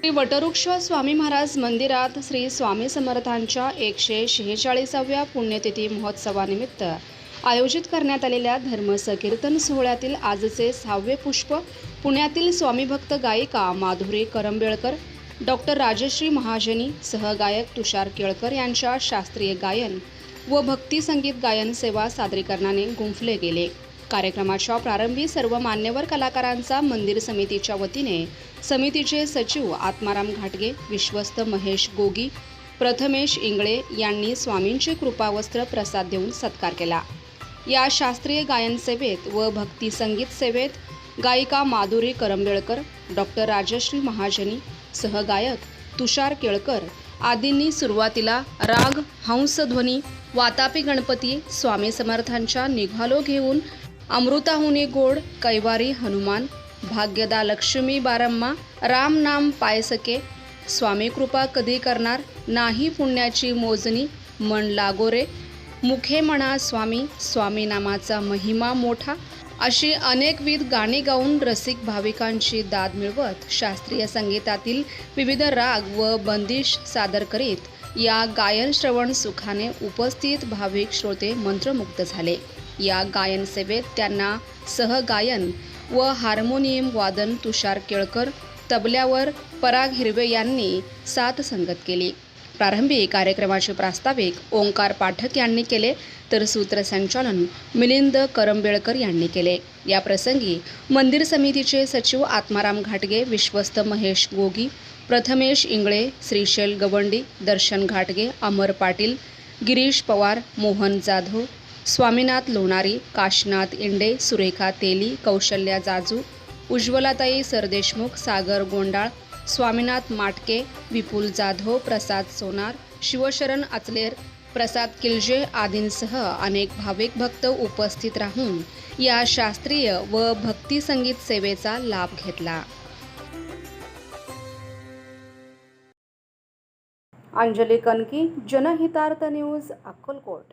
श्री वटवृक्ष स्वामी महाराज मंदिरात श्री स्वामी समर्थांच्या एकशे शेहेचाळीसाव्या पुण्यतिथी महोत्सवानिमित्त आयोजित करण्यात आलेल्या धर्मसकीर्तन सोहळ्यातील आजचे सहावे पुष्प पुण्यातील स्वामीभक्त गायिका माधुरी करंबेळकर डॉक्टर राजश्री महाजनी सहगायक तुषार केळकर यांच्या शास्त्रीय गायन व भक्ती संगीत गायन सेवा सादरीकरणाने गुंफले गेले. कार्यक्रमाच्या प्रारंभी सर्व मान्यवर कलाकारांचा मंदिर समितीच्या वतीने समितीचे सचिव आत्माराम घाटगे विश्वस्त महेश गोगी प्रथमेश इंगळे यांनी स्वामींचे कृपावस्त्र प्रसाद देऊन सत्कार केला. या शास्त्रीय गायन सेवेत व भक्ती संगीत सेवेत गायिका माधुरी करंबेळकर डॉक्टर राजश्री महाजनी सहगायक तुषार केळकर आदींनी सुरुवातीला राग हंसध्वनी वातापी गणपती स्वामी समर्थांच्या निघालो घेऊन अमृताहुनी गोड कैवारी हनुमान भाग्यदा लक्ष्मी बारम्मा राम नाम पायसके स्वामी कृपा कधी करणार नाही पुण्याची मोजणी मन लागोरे मुखे म्हणा स्वामी स्वामी नामाचा महिमा मोठा. अशी अनेकविध गाणी गाऊन रसिक भाविकांची दाद मिळवत शास्त्रीय संगीतातील विविध राग व बंदिश सादर करीत या गायन श्रवण सुखाने उपस्थित भाविक श्रोते मंत्रमुग्ध झाले. या गायनसेवेत त्यांना सहगायन व हार्मोनियम वादन तुषार केळकर तबल्यावर पराग हिरवे यांनी साथ संगत केली. प्रारंभी कार्यक्रमाचे प्रास्ताविक ओंकार पाठक यांनी केले तर सूत्रसंचालन मिलिंद करंबेळकर यांनी केले. या प्रसंगी मंदिर समितीचे सचिव आत्माराम घाटगे विश्वस्त महेश गोगी प्रथमेश इंगळे श्रीशैल गवंडी दर्शन घाटगे अमर पाटील गिरीश पवार मोहन जाधव स्वामीनाथ लोणारी काशनाथ इंडे सुरेखा तेली कौशल्या जाजू उज्ज्वलाताई सरदेशमुख सागर गोंडाळ स्वामीनाथ माटके विपुल जाधव प्रसाद सोनार शिवशरण आचलेर प्रसाद किलजे आदींसह अनेक भाविक भक्त उपस्थित राहून या शास्त्रीय व भक्ती संगीत सेवेचा लाभ घेतला. अंजली कनकी जनहितार्थ न्यूज अक्कलकोट.